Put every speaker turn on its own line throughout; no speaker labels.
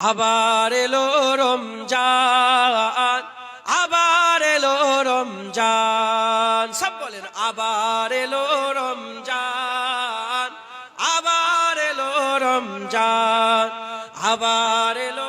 আবার এলো রমজান, আবার এলো রমজান। সব বলেন, আবার এলো রমজান, আবার এলো রমজান, আবার এলো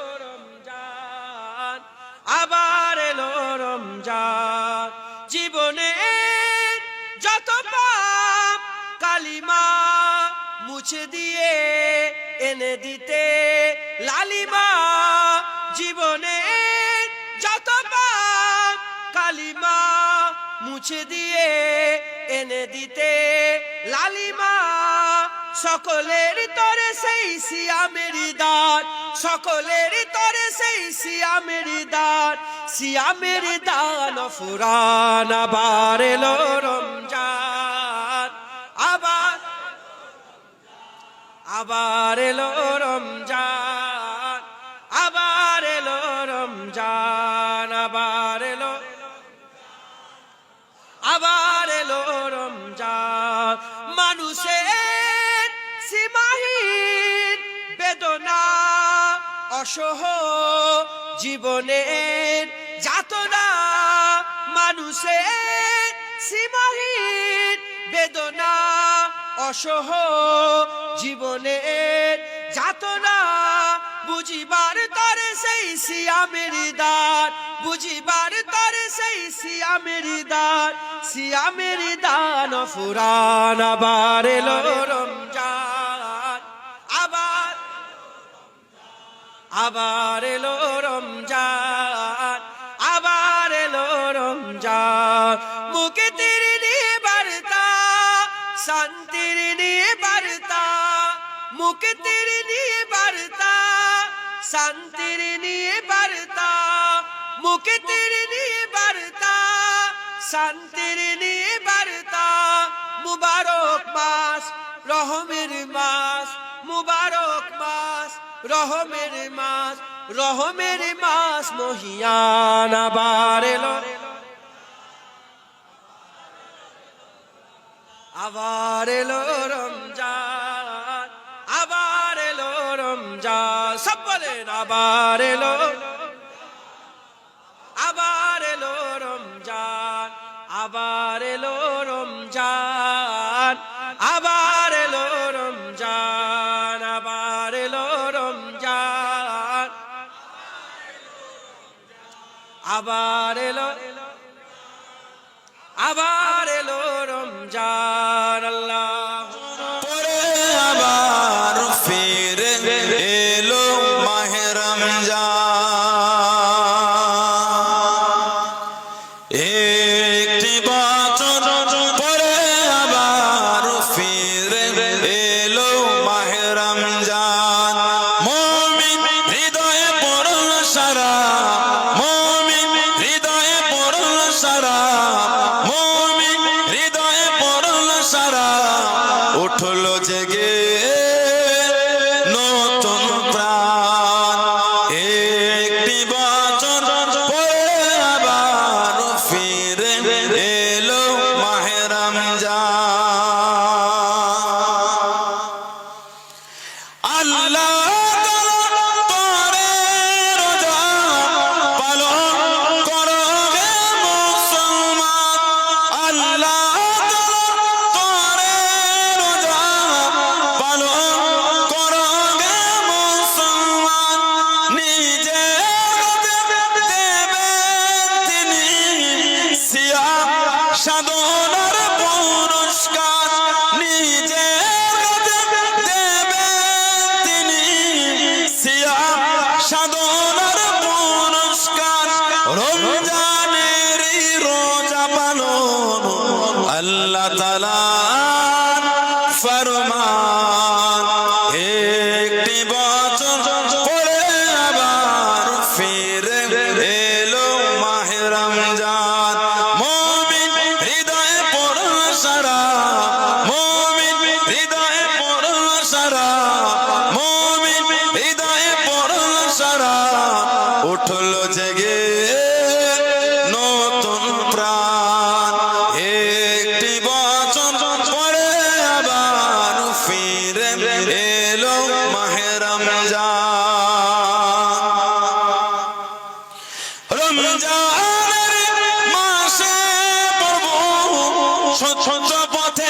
রমজান। জীবনে যত পাপ কালিমা মুছে দিয়ে এনে দিতে লালিমা। জীবনে যত পাপ কালিমা মুছে দিয়ে এনে দিতে লালিমা। সকলের তরে সেই সিয়ামের দান, সকলের তরে সেই সিয়ামের দান সিয়ামের দান ফুরান আবার এলো রমজান। আবার আবার এলো রমজান, আবার এলো রমজান, আবার এলো আবার এলো রমজান। মানুষের অসহ জীবনের যাতনা, মানুষের সীমাহীন বেদনা, অসহ জীবনের যাতনা, বুঝিবার তরে সেই সিয়ামের দান, বুঝিবার তরে সেই সিয়ামের দান সিয়ামের দান ফুরান আবার এলো আবার এলো রমজান, আবার এলো রমজান। মুখে তীর নিয়ে বার্তা, শান্তির নিয়ে বার্তা। মুখে তীর নিয়ে বার্তা, শান্তির নিয়ে বার্তা। মুখে তীর নিয়ে বার্তা, শান্তির নিয়ে বার্তা। মুবারক মাস, রহমের মাস, মুবারক মাস। রহমের মাস রহমের মাস, মহিয়ান আবার এলো। আবার এলো রমজান, আবার এলো রমজান সব বলেন আবার এলো। আবার এলো আবার এলো রমজান
হলো জেগে নতুন প্রাণ। একটি বচন পরে আবার ফিরে এলো মাহেরম রমজানের মাসে পড়ব ছোট পথে